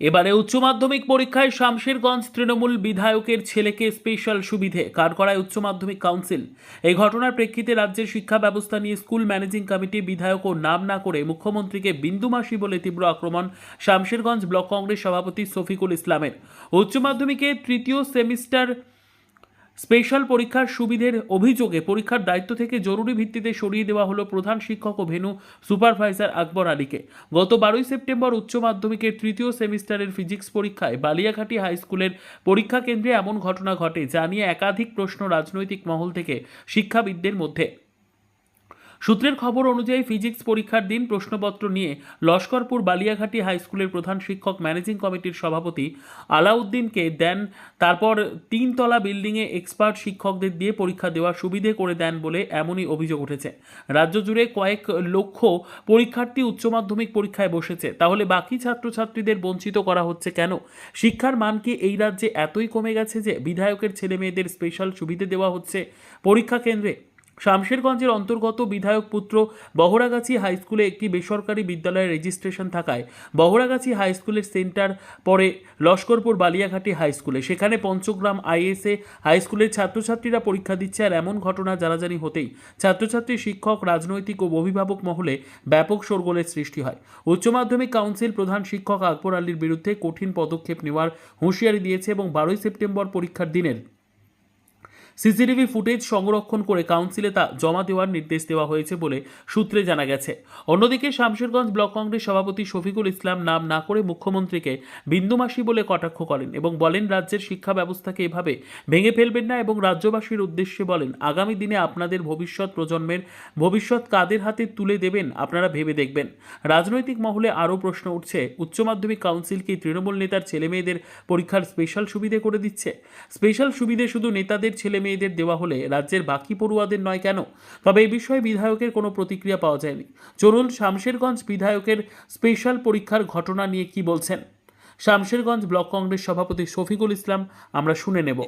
এবারে উচ্চ মাধ্যমিক পরীক্ষায় শামশেরগঞ্জ তৃণমূল বিধায়কের ছেলেকে স্পেশাল সুবিধে কাঠগড়ায় উচ্চ মাধ্যমিক কাউন্সিল এই ঘটনার প্রেক্ষিতে রাজ্যের শিক্ষা ব্যবস্থা নিয়ে স্কুল ম্যানেজিং কমিটি বিধায়ক ও নাম না করে মুখ্যমন্ত্রীকে বিন্দুমাসি বলে তীব্র আক্রমণ শামশেরগঞ্জ ব্লক কংগ্রেস সভাপতি শফিকুল ইসলামের। উচ্চ মাধ্যমিকে তৃতীয় সেমিস্টার স্পেশাল পরীক্ষার সুবিধের অভিযোগে পরীক্ষার দায়িত্ব থেকে জরুরি ভিত্তিতে সরিয়ে দেওয়া হলো প্রধান শিক্ষক ও ভেনু সুপারভাইজার আকবর আলীকে। গত বারোই সেপ্টেম্বর উচ্চ মাধ্যমিকের তৃতীয় সেমিস্টারের ফিজিক্স পরীক্ষায় বালিয়াঘাটি হাইস্কুলের পরীক্ষা কেন্দ্রে এমন ঘটনা ঘটে, যা নিয়ে একাধিক প্রশ্ন রাজনৈতিক মহল থেকে শিক্ষাবিদদের মধ্যে। সূত্রের খবর অনুযায়ী ফিজিক্স পরীক্ষার দিন প্রশ্নপত্র নিয়ে লস্করপুর বালিয়াঘাটি হাই স্কুলের প্রধান শিক্ষক ম্যানেজিং কমিটির সভাপতি আলাউদ্দিনকে দেন, তারপর তিনতলা বিল্ডিংয়ে এক্সপার্ট শিক্ষকদের দিয়ে পরীক্ষা দেওয়ার সুবিধে করে দেন বলে এমনই অভিযোগ উঠেছে। রাজ্য জুড়ে কয়েক লক্ষ পরীক্ষার্থী উচ্চ মাধ্যমিক পরীক্ষায় বসেছে। তাহলে বাকি ছাত্রছাত্রীদের বঞ্চিত করা হচ্ছে কেন? শিক্ষার মান কি এই রাজ্যে এতই কমে গেছে যে বিধায়কের ছেলে মেয়েদের স্পেশাল সুবিধে দেওয়া হচ্ছে পরীক্ষা কেন্দ্রে? শামশেরগঞ্জের অন্তর্গত বিধায়ক পুত্র বহরাগাছি হাই স্কুলে একটি বেসরকারি বিদ্যালয়ের রেজিস্ট্রেশন থাকায় বহরাগাছি হাই স্কুলের সেন্টার পরে লস্করপুর বালিয়াঘাটি হাই স্কুলে। সেখানে পঞ্চগ্রাম আইএসএ হাই স্কুলের ছাত্রছাত্রীরা পরীক্ষা দিচ্ছে আর এমন ঘটনা জানাজানি হতেই ছাত্রছাত্রী শিক্ষক, রাজনৈতিক ও অভিভাবক মহলে ব্যাপক শোরগোলের সৃষ্টি হয়। উচ্চ মাধ্যমিক কাউন্সিল প্রধান শিক্ষক আকবর আলীর বিরুদ্ধে কঠিন পদক্ষেপ নেওয়ার হুঁশিয়ারি দিয়েছে এবং বারোই সেপ্টেম্বর পরীক্ষার দিনের সিসিটিভি ফুটেজ সংরক্ষণ করে কাউন্সিলে তা জমা দেওয়ার নির্দেশ দেওয়া হয়েছে বলে সূত্রে জানা গেছে। অন্যদিকে শামশেরগঞ্জ ব্লক কংগ্রেস সভাপতি শফিকুল ইসলাম নাম না করে মুখ্যমন্ত্রীকে বিন্দুমাসি বলে কটাক্ষ করেন এবং বলেন, রাজ্যের শিক্ষা ব্যবস্থাকে এভাবে ভেঙে ফেলবেন না এবং রাজ্যবাসীর উদ্দেশ্যে বলেন, আগামী দিনে আপনাদের ভবিষ্যৎ প্রজন্মের ভবিষ্যৎ কাদের হাতে তুলে দেবেন আপনারা ভেবে দেখবেন। রাজনৈতিক মহলে আরও প্রশ্ন উঠছে, উচ্চ মাধ্যমিক কাউন্সিল কি তৃণমূল নেতার ছেলে মেয়েদের পরীক্ষার স্পেশাল সুবিধে করে দিচ্ছে? স্পেশাল সুবিধে শুধু নেতাদের ছেলে মেয়েদের দেওয়া হলে রাজ্যের বাকি পড়ুয়াদের নয় কেন? তবে এই বিষয়ে বিধায়কের কোনো প্রতিক্রিয়া পাওয়া যায়নি। চলুন শামশেরগঞ্জ বিধায়কের স্পেশাল পরীক্ষার ঘটনা নিয়ে কি বলছেন? শামশেরগঞ্জ ব্লক কংগ্রেস সভাপতি শফিকুল ইসলাম আমরা শুনে নেব।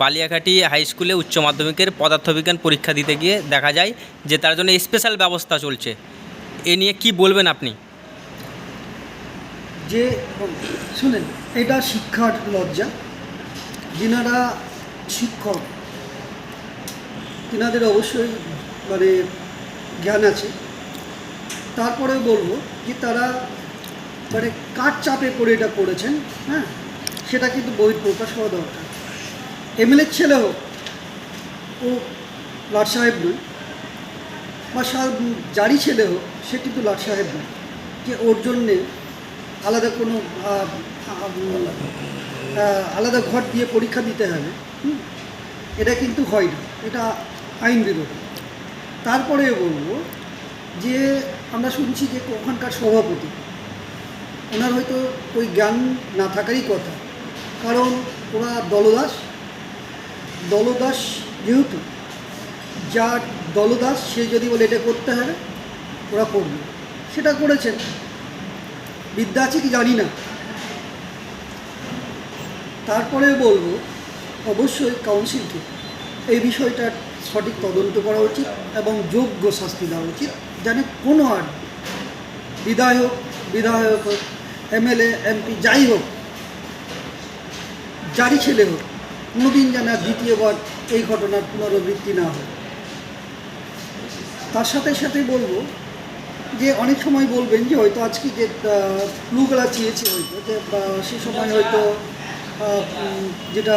বালিয়াঘাটি হাই স্কুলে উচ্চ মাধ্যমিকের পদার্থবিজ্ঞান পরীক্ষা দিতে গিয়ে দেখা যায় যে তার জন্য স্পেশাল ব্যবস্থা চলছে। এ নিয়ে কি বলবেন আপনি? যে শুনেন এটা শিক্ষার লজ্জা। যিনারা শিক্ষক তিনাদের অবশ্যই মানে জ্ঞান আছে। তারপরে বলব যে তারা মানে কার চাপে পড়ে এটা করেছেন হ্যাঁ? সেটা কিন্তু বই প্রকাশ হওয়া দরকার। এমএলএর ছেলে হোক, ও লাট সাহেব নয়, বা যারই ছেলে হোক, সে কিন্তু লাট সাহেব নয়। যে ওর জন্যে আলাদা কোনো আলাদা ঘর দিয়ে পরীক্ষা দিতে হবে? এটা কিন্তু হয় না। এটা আইন বিরোধী। তারপরে বলব যে আমরা শুনছি যে ওখানকার সভাপতি, ওনার হয়তো ওই জ্ঞান না থাকারই কথা, কারণ ওরা দলদাস। দলদাস যেহেতু, যার দলদাস সে যদি বলে এটা করতে হবে, ওরা করবে। সেটা করেছেন। বিদ্যা আছে কি জানি না। তারপরে বলব, অবশ্যই কাউন্সিলকে এই বিষয়টার সঠিক তদন্ত করা উচিত এবং যোগ্য শাস্তি দেওয়া উচিত যেন কোনো আর বিধায়ক বিধায়ক হোক, এমএলএ, এমপি, যাই হোক, যারই ছেলে হোক, কোনোদিন যেন দ্বিতীয়বার এই ঘটনার পুনরাবৃত্তি না হয়। তার সাথে সাথে বলব যে অনেক সময় বলবেন যে হয়তো আজকে যে ক্লুগুলা চেয়েছে হয়তো, যে সে সময় হয়তো যেটা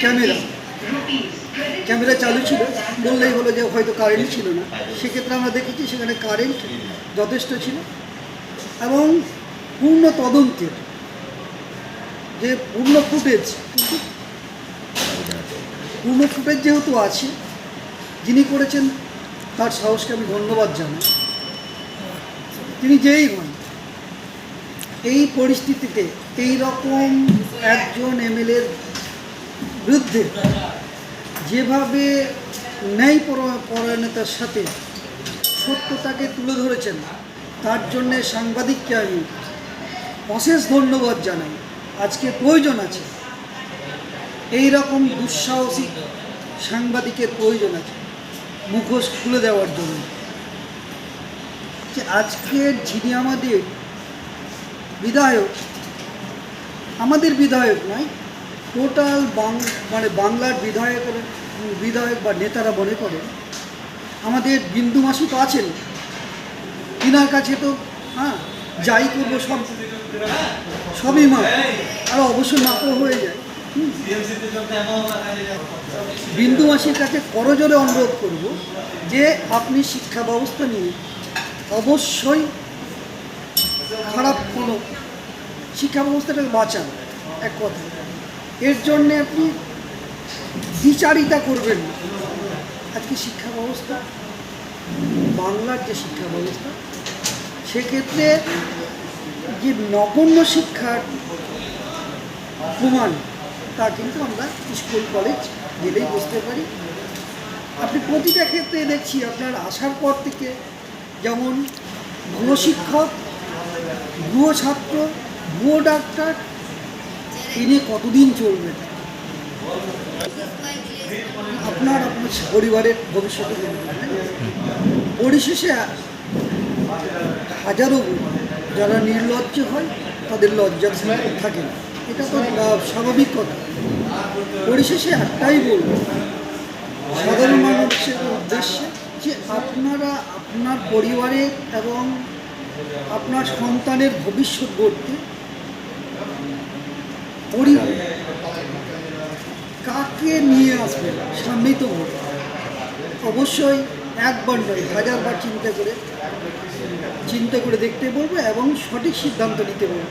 ক্যামেরা ক্যামেরা চালু ছিল। বললেই হলো যে হয়তো কারেন্ট ছিল না। সেক্ষেত্রে আমরা দেখেছি সেখানে কারেন্ট যথেষ্ট ছিল এবং পূর্ণ তদন্তের যে পূর্ণ ফুটেজ পূর্ণ ফুটেজ যেহেতু আছে, যিনি করেছেন তার সাহসকে আমি ধন্যবাদ জানাই। তিনি যেই হন, এই পরিস্থিতিতে এই রকম একজন এমএলএর বিরুদ্ধে যেভাবে ন্যায় পরায়ণতার সাথে সত্যতাকে তুলে ধরেছেন, তার জন্যে সাংবাদিককে আমি অশেষ ধন্যবাদ জানাই। আজকে প্রয়োজন আছে। এই রকম দুঃসাহসিক সাংবাদিকের প্রয়োজন আছে, মুখোশ খুলে দেওয়ার জন্য। যে আজকের যিনি আমাদের বিধায়ক আমাদের বিধায়ক নয় টোটাল বাং মানে বাংলার বিধায়কের বিধায়ক বা নেতারা মনে করেন আমাদের বিন্দু মাসি তো আছেন। তিনার কাছে তো হ্যাঁ যাই করব সব, সবই মা, আর অবশ্যই মাপও হয়ে যায়। বিন্দু মাসির কাছে করজোরে অনুরোধ করব যে আপনি শিক্ষা ব্যবস্থা নিয়ে অবশ্যই খারাপ কোনো, শিক্ষা ব্যবস্থাটাকে বাঁচান, এক কথা এর জন্যে আপনি বিচারিতা করবেন আজকে শিক্ষা ব্যবস্থা, বাংলার যে শিক্ষা ব্যবস্থা, সেক্ষেত্রে যে নগণ্য শিক্ষার প্রমাণ, তা কিন্তু আমরা স্কুল, কলেজ গেলেই বুঝতে পারি। আপনি প্রতিটা ক্ষেত্রে দেখছি আপনার আসার পর থেকে যেমন ভুয়ো শিক্ষক ভুয়ো ছাত্র ভুয়ো ডাক্তার এ কতদিন চলবে? আপনার পরিবারের ভবিষ্যতে পরিশেষে হাজারো যারা নির্লজ্জ হয়, তাদের লজ্জা থাকে এটা তো স্বাভাবিক কথা। পরিশেষে একটাই বলব, সাধারণ মানুষের উদ্দেশ্যে যে আপনারা আপনার পরিবারে এবং আপনার সন্তানের ভবিষ্যৎ গড়তে পরিবার কাকে নিয়ে আসবে? সামনেই তো অবশ্যই একবার নয় হাজারবার চিন্তা করে চিন্তা করে দেখতে বলব এবং সঠিক সিদ্ধান্ত নিতে বলব।